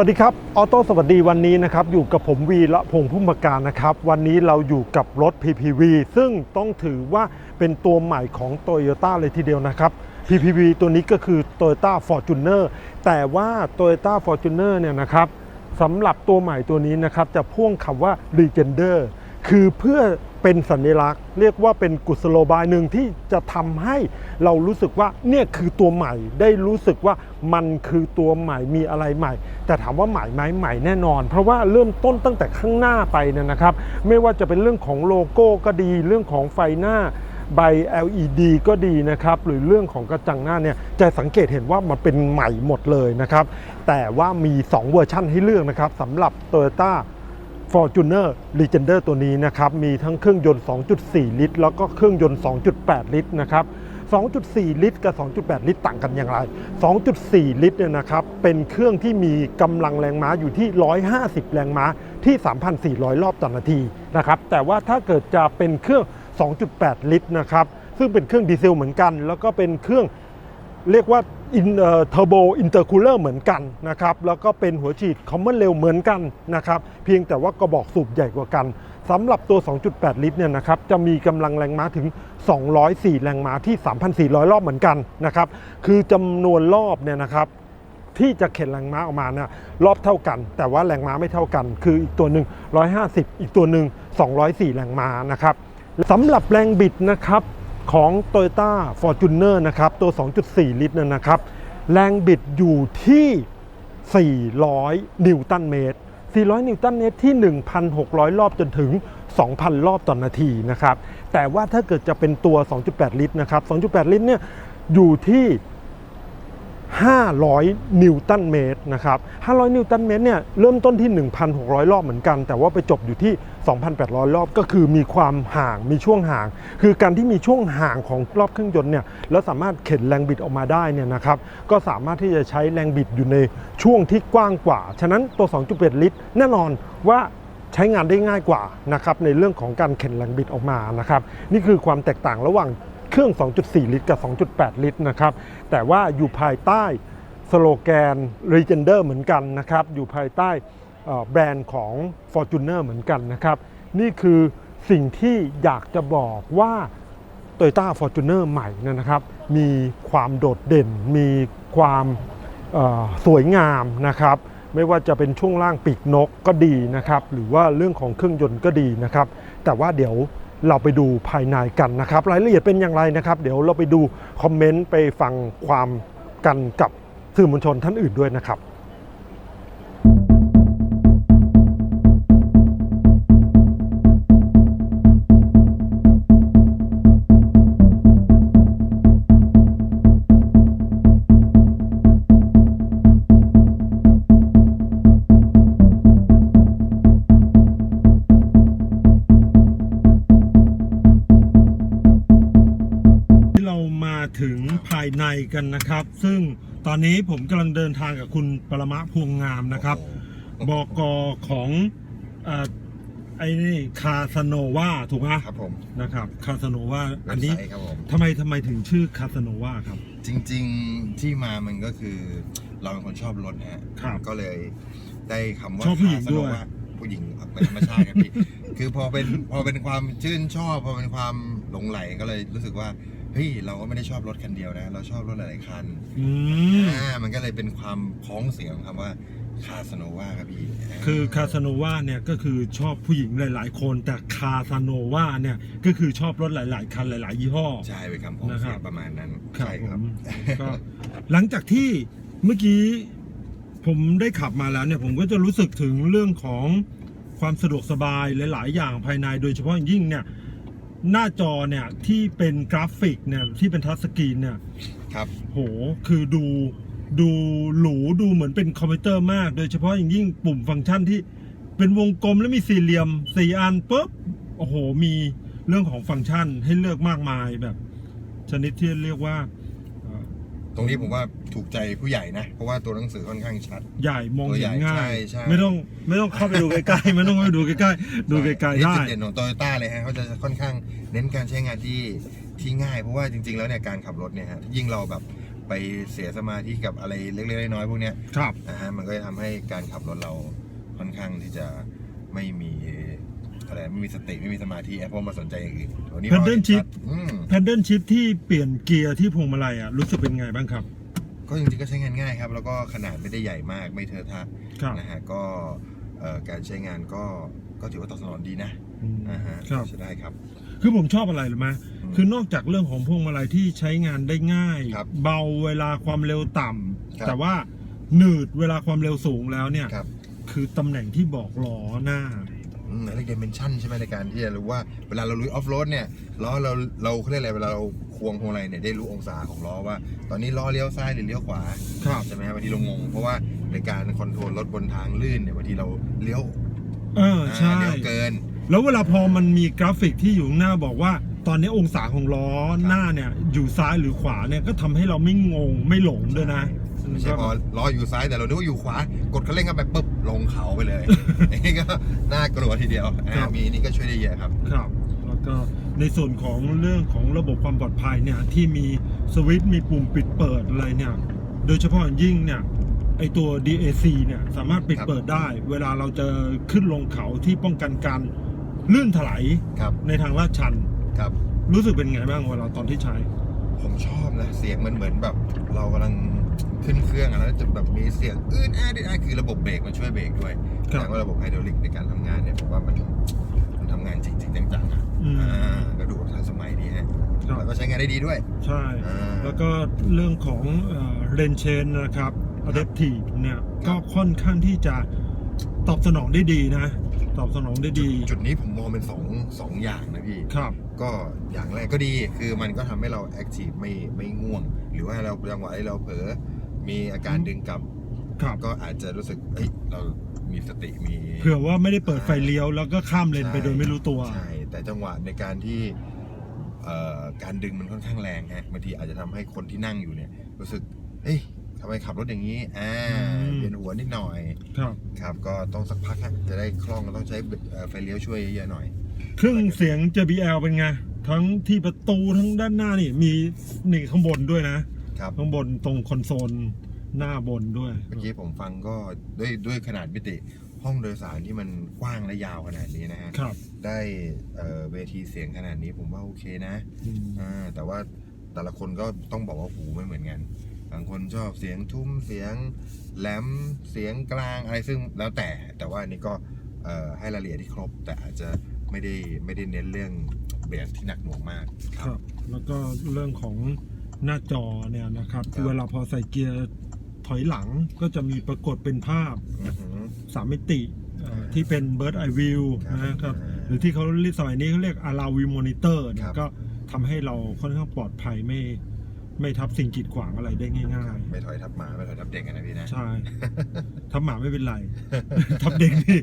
สวัสดีครับ ออโต้สวัสดีวันนี้นะครับ อยู่กับผมวีละพงพุ่มประการนะครับ วันนี้เราอยู่กับรถ PPV ซึ่งต้องถือว่าเป็นตัวใหม่ของ Toyota เลยทีเดียวนะครับ PPV ตัวนี้ก็คือ Toyota Fortuner แต่ว่า Toyota Fortuner เนี่ยนะครับสำหรับตัวใหม่ตัวนี้นะครับ จะพ่วงคำว่า Legender คือเพื่อเป็นสัญลักษณ์ เรียกว่าเป็นกุศโลบายหนึ่งที่จะทำให้เรารู้สึกว่าเนี่ยคือตัวใหม่ได้รู้สึกว่ามันคือตัวใหม่มีอะไรใหม่ แต่ถามว่าใหม่ไหมใหม่แน่นอน เพราะว่าเริ่มต้นตั้งแต่ข้างหน้าไปเนี่ยนะครับ ไม่ว่าจะเป็นเรื่องของโลโก้ก็ดีเรื่องของไฟหน้าใบ LED ก็ดีนะครับ หรือเรื่องของกระจังหน้าเนี่ยจะสังเกตเห็นว่ามันเป็นใหม่หมดเลยนะครับ แต่ว่ามี 2 เวอร์ชั่นให้เลือกนะครับสำหรับ Toyota Fortuner Legender ตัวนี้นะครับมีทั้งเครื่องยนต์ 2.4 ลิตร แล้วก็เครื่องยนต์ 2.8 ลิตรนะครับ 2.4 ลิตร กับ 2.8 ลิตรต่างกันอย่างไร 2.4 ลิตรเนี่ยนะครับเป็นเครื่องที่มีกำลังแรงม้าอยู่ที่ 150 แรงม้าที่ 3,400 รอบต่อนาทีนะครับแต่ว่าถ้าเกิดจะเป็นเครื่อง 2.8 ลิตรนะครับซึ่งเป็นเครื่องดีเซลเหมือนกัน แล้วก็เป็นเครื่องเรียกว่า อินเทอร์โบอินเตอร์คูลเลอร์เหมือนกันนะครับแล้วก็เป็นหัวฉีดคอมมอนเร็วเหมือนกันนะครับเพียงแต่ว่ากระบอกสูบใหญ่กว่ากันสำหรับตัว 2.8 ลิตรเนี่ยนะครับจะมีกำลังแรงม้าถึง 204 แรงม้าที่ 3,400 รอบเหมือนกันนะครับคือจำนวนรอบเนี่ยนะครับที่จะเข็นแรงม้าออกมาเนี่ยรอบเท่ากัน แต่ว่าแรงม้าไม่เท่ากัน คืออีกตัวหนึ่ง150 อีกตัวหนึ่ง204 แรงม้านะครับสำหรับแรงบิดนะครับ ของ Toyota Fortuner นะครับ ตัว 2.4 ลิตรเนยนะครับ แรงบิดอยู่ที่ 400 นิวตันเมตร 400 นิวตันเมตรที่ 1,600 รอบจนถึง 2,000 รอบต่อนนาทีนะครับ แต่ว่าถ้าเกิดจะเป็นตัว 2.8 ลิตรนะครับ 2.8 ลิตรเนี่ยอยู่ที่ 500 นิวตันเมตรนะครับ 500 นิวตันเมตรเนี่ยเริ่มต้นที่ 1,600 รอบเหมือนกัน แต่ว่าไปจบอยู่ที่ 2,800 รอบก็คือมีความห่างมีช่วงห่าง คือการที่มีช่วงห่างของรอบเครื่องยนต์เนี่ยแล้วสามารถเข็นแรงบิดออกมาได้เนี่ยนะครับก็สามารถที่จะใช้แรงบิดอยู่ในช่วงที่กว้างกว่า ฉะนั้นตัว2.1ลิตร แน่นอนว่าใช้งานได้ง่ายกว่านะครับในเรื่องของการเข็นแรงบิดออกมานะครับนี่คือความแตกต่างระหว่าง เครื่อง 2.4 ลิตรกับ 2.8 ลิตรนะครับแต่ว่าอยู่ภายใต้สโลแกน Legender เหมือนกันนะครับอยู่ภายใต้แบรนด์ของ Fortuner เหมือนกันนะครับนี่คือสิ่งที่อยากจะบอกว่า Toyota Fortuner ใหม่นะครับมีความโดดเด่น มีความสวยงามนะครับไม่ว่าจะเป็นช่วงล่างปีกนกก็ดีนะครับหรือว่าเรื่องของเครื่องยนต์ก็ดีนะครับแต่ว่าเดี๋ยว เราไปดูภายในกันนะครับรายละเอียดเป็นอย่างไรนะครับ เดี๋ยวเราไปดูคอมเมนต์ไปฟังความกันกับสื่อมวลชนท่านอื่นด้วยนะครับ กันนะครับ ซึ่งตอนนี้ผมกำลังเดินทางกับคุณปรมะพวงงามนะครับ บกของเอ่อไอ้นี่คาสโนวาถูกไหมครับผมนะครับคาสโนวาเว็อับนนี้ไซต์ครับผม ทำไมทำไมถึงชื่อคาสโนวาครับ จริงๆที่มามันก็คือ เราเป็นคนชอบรถฮะครับก็เลยได้คำว่าชอบผู้หญิงคาสโนด้วยผู้หญิงเป็นธรรมชาติครับพี่ คือพอเป็นพอเป็นความชื่นชอบ พอเป็นความหลงไหลก็เลยรู้สึกว่า เฮ้ยเราก็ไม่ได้ชอบรถคันเดียวนะ เราชอบรถหลายๆคันอืมอ่ามันก็เลยเป็นความพ้องเสียงของคำว่าคาสโนวาครับพี่คือคาสโนวาเนี่ยก็คือชอบผู้หญิงหลาย ๆ คนแต่คาสโนวาเนี่ยก็คือชอบรถหลาย ๆ คันหลาย ๆ ยี่ห้อ ใช่เป็นคำพ้องนะครัเสียบงประมาณนั้นครับใช่ผครับมก็หลังจากที่เมื่อกี้ผมได้ขับมาแล้วเนี่ยผมก็จะรู้สึกถึงเรื่องของความสะดวกสบายหลาย ๆ อย่างภายในโดยเฉพาะอย่างยิ่งเนี่ย หน้าจอเนี่ยที่เป็นกราฟิกเนี่ยที่เป็นทัชสกรีนเนี่ยครับ โหคือดูดูหรูดูเหมือนเป็นคอมพิวเตอร์มาก โดยเฉพาะอย่างยิ่งปุ่มฟังก์ชันที่เป็นวงกลมแล้วมีสี่เหลี่ยมสี่อันปุ๊บโอ้โหมีเรื่องของฟังก์ชันให้เลือกมากมายแบบ ชนิดที่เรียกว่าเอ่อ ตรงนี้ผมว่าถูกใจผู้ใหญ่นะ เพราะว่าตัวหนังสือค่อนข้างชัด ใหญ่มองตัวเห็ใหญ่นง่าย ใช่ใช่ ไม่ต้องไม่ต้องเข้าไปดูใกล้ๆไม่ต้องเข้าไปดูใกล้ๆดูไกลๆนี่ได้ จุดเด่นของโตโยต้าเลยฮะเขาจะค่อนข้างเน้นการใช้งานที่ที่ง่าย เพราะว่าจริง ๆ แล้วเนี่ยการขับรถเนี่ยฮะยิ่งเราแบบไปเสียสมาธิกับอะไรเล็กๆน้อยๆพวกเนี้ยครับ นะฮะมันก็จะทำให้การขับรถเราค่อนข้างที่จะไม่มี อะไร ไม่มีสติ ไม่มีสมาธิเพราะมาสนใจอย่างอื่นวันนี้ Paddle shift อืมแพนเดิลชิพที่เปลี่ยนเกียร์ที่พวงมาลัยอะรู้สึกเป็นไงบ้างครับ ก็จริงๆก็ใช้งานง่ายครับ แล้วก็ขนาดไม่ได้ใหญ่มาก ไม่เทอะทะครับนะฮะ ก็เอ่อการใช้งานก็ ก็ถือว่าตอบสนองดีนะอืมนะฮะครับ ใช้ได้ครับ คือผมชอบอะไรหรือไหมอืมคือนอกจากเรื่องของพวงมาลัยที่ใช้งานได้ง่าย ครับเบาเวลาความเร็วต่ครับำแต่ว่าหนืดเวลาความเร็วสูงแล้วเนี่ย ครับ คือตำแหน่งที่บอกล้อหน้าอืม เรียกดิเมนชันใช่ไหมในการที่จะรู้ว่าเวลาเราลุยออฟโรดเนี่ยล้อเราเราเขาเรียกอะไรเวลาเราควงพวงอะไรเนี่ยได้รู้องศาของล้อว่า ตอนนี้ล้อเลี้ยวซ้ายหรือเลี้ยวขวาครับใช่ไหมครับบางทีเรางงเพราะว่าในการคอนโทรลรถบนทางลื่นเนี่ยบางทีเราเลี้ยวเออใช่อ่าเลี้ยวเกิน แล้วเวลาพอมันมีกราฟิกที่อยู่ข้างหน้าบอกว่าตอนนี้องศาของล้อหน้าเนี่ยอยู่ซ้ายหรือขวาเนี่ยก็ทำให้เราไม่งงไม่หลงด้วยนะไม่ใช่พอล้ออยู่ซ้ายแต่เรานึกว่าอยู่ขวากดคันเร่งเข้าไปปุ๊บ ลงเขาไปเลย นี่ก็น่ากลัวทีเดียวอ่าครับ มีนี่ก็ช่วยได้เยอะครับ ครับ แล้วก็ในส่วนของเรื่องของระบบความปลอดภัยเนี่ยที่มีสวิตช์มีปุ่มปิดเปิดอะไรเนี่ยโดยเฉพาะอย่างยิ่งเนี่ยไอตัว DAC เนี่ยสามารถปิดครับ เปิดได้ เวลาเราจะขึ้นลงเขาที่ป้องกันการลื่นถลายครับในทางลาดชัน ครับ รู้สึกเป็นไงบ้างเวลาตอนที่ใช้ ผมชอบนะ เสียงมันเหมือนแบบ เรากำลัง ขึ้นเครื่องอะแล้วจะแบบมีเสียงอื้นอ้าดอ้าคือระบบเบรกมันช่วยเบรกด้วยครับแต่ว่าระบบไฮดรอลิกในการทำงานเนี่ยผมว่ามันมันทำงานจริง ๆ จังๆอะอืมอ่าก็ดูทันสมัยดีฮะครับแล้วก็ใช้งานได้ดีด้วย ใช่อ่าแล้วก็เรื่องของเรนเชนนะครับ Adaptive เนี่ยครัก็บค่อนข้างที่จะตอบสนองได้ดีนะ ตอบสนองได้ดี จุดนี้ผมมองเป็นสองสองอย่างนะพี่ครับก็อย่างแรกก็ดีคือมันก็ทำให้เราแอคทีฟไม่ไม่ง่วง หรือว่าเราจังหวะที่เราเผลอ มีอาการดึงกลับ ครับ ก็อาจจะรู้สึกเอ้ยเรามีสติมีเผื่อว่าไม่ได้เปิดไฟเลี้ยว แล้วก็ข้ามเลนไปโดยไม่รู้ตัว ใช่แต่จังหวะในการที่เอ่อการดึงมันค่อนข้างแรงฮะบางทีอาจจะทำให้คนที่นั่งอยู่เนี่ย รู้สึกเอ้ยทำไมขับรถอย่างนี้อ่าอืม เวียนหัวนิดหน่อย ครับ ครับ ก็ต้องสักพักฮะจะได้คล่องก็ต้องใช้เอ่อไฟเลี้ยวช่วยเยอะๆหน่อย เครื่องเสียง JBL เป็นไง ทั้งที่ประตูทั้งด้านหน้านี่ มีนี่ข้างบนด้วยนะ ครับข้างบนตรงคอนโซลหน้าบนด้วย เมื่อกี้ผมฟังก็ด้วยด้วยขนาดมิติ ห้องโดยสารที่มันกว้างและยาวขนาดนี้นะฮะครับ ได้เอ่อเวทีเสียงขนาดนี้ผมว่าโอเคนะอืมอ่าแต่ว่าแต่ละคนก็ต้องบอกว่าหูไม่เหมือนกันบางคนชอบเสียงทุ้มเสียงแหลมเสียงกลางอะไรซึ่งแล้วแต่ แต่ว่าอันนี้ก็เอ่อให้รายละเอียดที่ครบ แต่อาจจะไม่ได้ไม่ได้เน้นเรื่องเบสที่หนักหน่วงมากครับ แล้วก็เรื่องของ หน้าจอเนี่ยนะครับครับคือเวลาพอใส่เกียร์ถอยหลังก็จะมีปรากฏเป็นภาพอือหือสามมิติเอ่อที่เป็น Bird Eye View ครับนะครับอ่าหรือที่เขาเรียกสมัยนี้เขาเรียก Allow View Monitor เนี่ครัยบก็ทำให้เราค่อนข้างปลอดภัยไม่ไม่ทับสิ่งกีดขวางอะไรได้ง่ายไม่ถอยทับหมา ไม่ถอยทับเด็กกันนะพี่นะๆใช่ ทับหมาไม่เป็นไร ทับเด็กนี่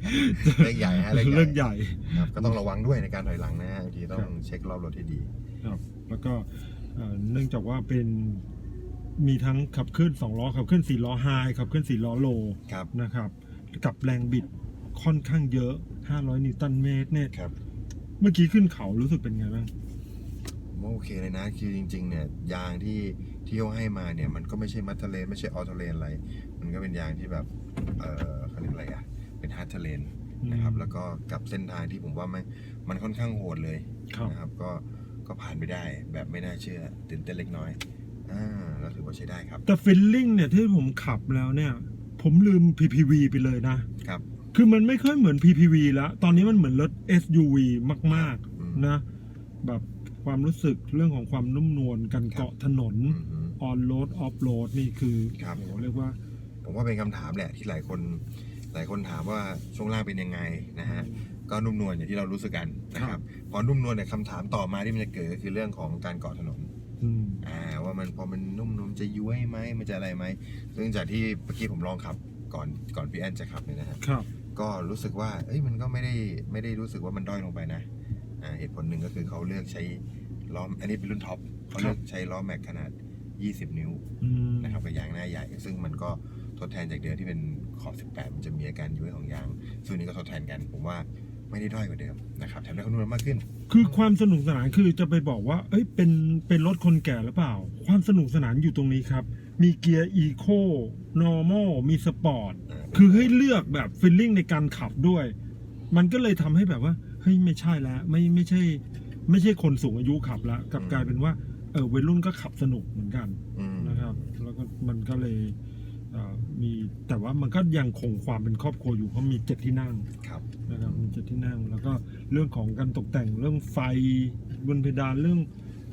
เรื่องใหญ่ฮะเรื่องใหญ่เรื่องใหญ่ครับก็ต้องระวังด้วยในการถอยหลังนะฮะบางทีต้อครังบเช็ครอบรถให้ดี ครับ แล้วก็ เอ่อเนื่องจากว่าเป็นมีทั้งขับเคลื่อน2ล้อขับเคลื่อน4ล้อไฮขับเคลื่อน4ล้อโลครับนะครับกับแรงบิดค่อนข้างเยอะ 500 นิวตันเมตรเนี่ยครับ เมื่อกี้ขึ้นเขารู้สึกเป็นไงบ้างผมว่าโอเคเลยนะ คือจริง ๆ เนี่ยยางที่ที่เขาให้มาเนี่ยมันก็ไม่ใช่มัตเทเลนไม่ใช่ออโตเลนอะไร มันก็เป็นยางที่แบบ เออเขาเรียกอะไรอะ เป็นฮาร์ดเทเลนนะครับอืมแล้วก็กับเส้นทางที่ผมว่ามันมันค่อนข้างโหดเลยครับนะครับ ก็ ก็ผ่านไปได้แบบไม่น่าเชื่อตื่นเต้นเล็กน้อยอ่าแล้วถือว่าใช้ได้ครับ แต่ฟิลลิ่งเนี่ยที่ผมขับแล้วเนี่ย ผมลืม PPV ไปเลยนะครับ คือมันไม่ค่อยเหมือน PPV แล้วตอนนี้มันเหมือนรถ SUV มากอืม ๆนะ แบบความรู้สึกเรื่องของความนุ่มนวลการเกาะถนนอือหือออนโรดออฟโรดนี่คือครับ โอ้โหเรียกว่า ผมว่าเป็นคำถามแหละที่หลายคน หลายคนถามว่าช่วงล่างเป็นยังไงนะฮะ ก็นุ่มนวลอย่างที่เรารู้สึกกันนะคครัรับบพอนุ่มนวลเนี่ยคำถามต่อมาที่มันจะเกิดก็คือเรื่องของการเกาะถนนอืมอ่าว่ามันพอมันนุ่มนวลจะย้วยไหมมันจะอะไรไหมซึ่งจากที่เมื่อกี้ผมลองขับก่อนก่อนพี่แอนจะขับเนี่ยนะฮะครับก็รู้สึกว่าเอ้ยมันก็ไม่ได้ไม่ได้รู้สึกว่ามันด้อยลงไปนะอ่าเหตุผลหนึ่งก็คือเขาเลือกใช้ล้ออันนี้เป็นรุ่นท็อปเขาเลือกใช้ล้อแม็กขนาด 20 นิ้วอืมนะครับกับยางหน้าใหญ่ ซึ่งมันก็ทดแทนจากเดิมที่เป็นขอบ 18 มันจะมีอาการย้วยของยาง ซึ่งนี้ก็ทดแทนกันผมว่า ไม่ได้ด้อยกว่าเดิมนะครับแถมได้ข้อมูมากขึ้น คือความสนุกสนานคือจะไปบอกว่า เอ้ยเป็นเป็นรถคนแก่หรือเปล่า ความสนุกสนานอยู่ตรงนี้ครับ มีเกียร์อีโค normal มีสปอร์ตคือให้เลือกแบบฟีลลิ่งในการขับด้วย มันก็เลยทำให้แบบว่าเฮ้ยไม่ใช่แล้วไม่ไม่ใช่ ไม่ใช่คนสูงอายุขับแล้วกลับกลายเป็นว่าเออวัยรุ่นก็ขับสนุกเหมือนกันอืมนะครับ แล้วก็มันก็เลย มีแต่ว่ามันก็ยังคงความเป็นครอบครัวอยู่เพราะมีเจ็ดที่นั่งครับนะครับมีเจ็ดที่นั่ง แล้วก็เรื่องของการตกแต่งเรื่องไฟบนเพดานเรื่อง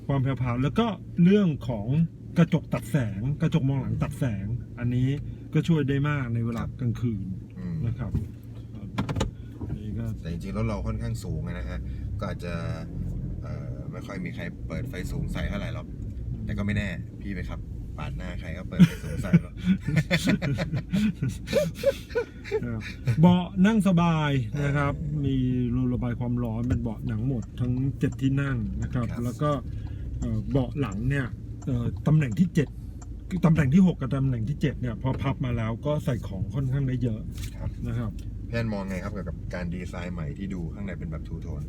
ความแผ่วๆแล้วก็เรื่องของกระจกตัดแสง กระจกมองหลังตัดแสง อันนี้ก็ช่วยได้มากในเวลากลางคืนอืมนะครับอันนี้ก็แต่จริงๆรถเราค่อนข้างสูงอะนะฮะก็อาจจะเอ่อไม่ค่อยมีใครเปิดไฟสูงใส่เท่าไหร่หรอกแต่ก็ไม่แน่พี่ไปขับ ปาดหน้าใครก็เปิดไฟสูงใส่หรอกนะครับเบาะนั่งสบายนะครับ มีรูระบายความร้อนเป็นเบาะหนังหมดทั้งเจ็ดที่นั่งนะครับ ครับ แล้วก็เอ่อเบาะหลังเนี่ยเอ่อตำแหน่งที่เจ็ดตำแหน่งที่หกกับตำแหน่งที่เจ็ดเนี่ยพอพับมาแล้วก็ใส่ของค่อนข้างได้เยอะครับนะครับพี่แอนมองไงครับเกี่ยวกับการดีไซน์ใหม่ที่ดูข้างในเป็นแบบทูโทน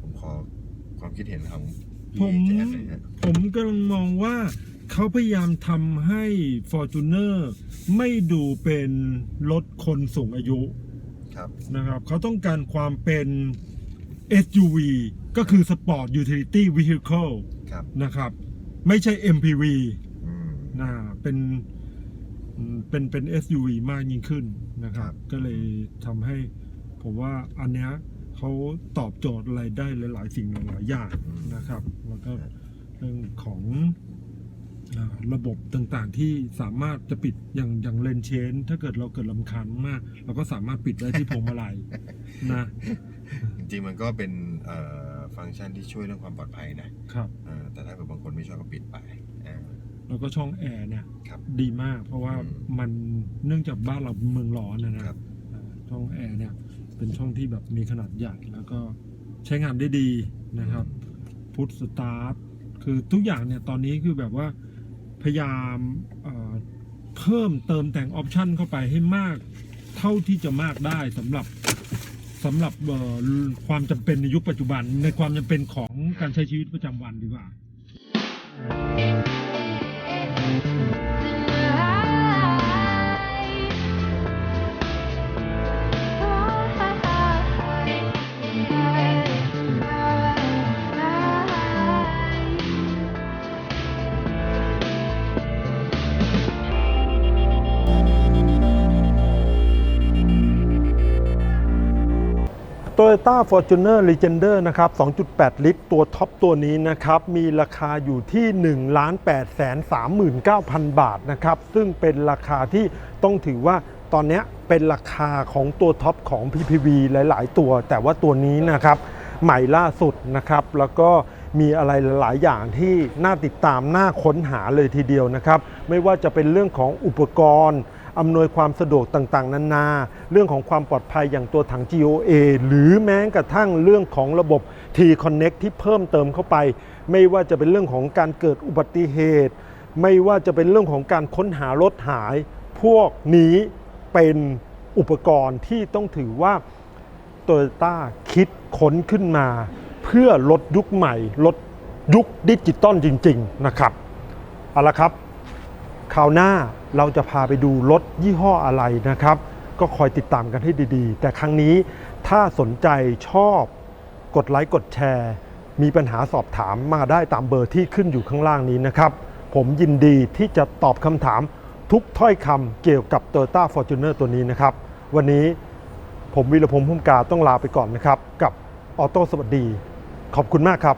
ผมขอความคิดเห็นของผม พี่แอนหน่อยฮะผมกำลังมองว่าเขาพยายามทำให้ Fortuner ไม่ดูเป็นรถคนสูงอายุครับ นะครับเขาต้องการความเป็น SUV ก็คือ Sport Utility Vehicle ครับ นะครับ ไม่ใช่ MPV อืม นะเป็นอืมเป็นเป็น SUV มากยิ่งขึ้นนะครับ ครับ ก็เลยทำให้ผมว่าอันเนี้ย เขาตอบโจทย์อะไรได้หลาย ๆ สิ่งหลายๆอย่างนะครับ แล้วก็เรื่องของอ่าระบบต่างๆที่สามารถจะปิดอย่างอย่างเลนเชน ถ้าเกิดเราเกิดลำคาญมากๆเราก็สามารถปิดได้ที่พวงมาลัยนะจริงๆมันก็เป็นเอ่อฟังก์ชันที่ช่วยเรื่องความปลอดภัยนะครับเออแต่ถ้าเกิดบางคนไม่ชอบก็ปิดไปอ่าแล้วก็ช่องแอร์เนี่ยครับดีมากเพราะว่าอืมมันเนื่องจากบ้านเราเมืองร้อนนะนะครับอ่า ช่องแอร์เนี่ยเป็นช่องที่แบบมีขนาดใหญ่แล้วก็ใช้งานได้ดีนะครับพุทสตาร์ทคือทุกอย่างเนี่ยตอนนี้คือแบบว่าพยายามเพิ่มเติมแต่งออปชันเข้าไปให้มากเท่าที่จะมากได้สำหรับสำหรับความจำเป็นในยุคปัจจุบัน ในความจำเป็นของการใช้ชีวิตประจำวันดีกว่า Toyota Fortuner Legender นะครับ 2.8 ลิตร ตัวท็อปตัวนี้นะครับ มีราคาอยู่ที่ 1 8 3 9 0 0 0 บาทนะครับ ซึ่งเป็นราคาที่ต้องถือว่าตอนนี้เป็นราคาของตัวท็อปของ PPV หลาย ๆ ตัว แต่ว่าตัวนี้นะครับ ใหม่ล่าสุดนะครับ แล้วก็มีอะไรหลายๆอย่างที่น่าติดตามน่าค้นหาเลยทีเดียวนะครับ ไม่ว่าจะเป็นเรื่องของอุปกรณ์ อำนวยความสะดวกต่างๆ นานา เรื่องของความปลอดภัยอย่างตัวถัง GOA หรือแม้กระทั่งเรื่องของระบบ T-Connect ที่เพิ่มเติมเข้าไป ไม่ว่าจะเป็นเรื่องของการเกิดอุบัติเหตุ ไม่ว่าจะเป็นเรื่องของการค้นหารถหาย พวกนี้เป็นอุปกรณ์ที่ต้องถือว่าโตโยต้าคิดค้นขึ้นมา เพื่อรถยุคใหม่รถยุคดิจิตอลจริง ๆ นะครับ เอาละครับ คราวหน้าเราจะพาไปดูรถยี่ห้ออะไรนะครับ ก็คอยติดตามกันให้ดีๆ แต่ครั้งนี้ถ้าสนใจชอบกดไลค์กดแชร์ มีปัญหาสอบถามมาได้ตามเบอร์ที่ขึ้นอยู่ข้างล่างนี้นะครับ ผมยินดีที่จะตอบคำถามทุกถ้อยคำเกี่ยวกับ Toyota Fortuner ตัวนี้นะครับ วันนี้ผมวีรพงษ์พุ่มกาต้องลาไปก่อนนะครับ กับออโต้สวัสดี ขอบคุณมากครับ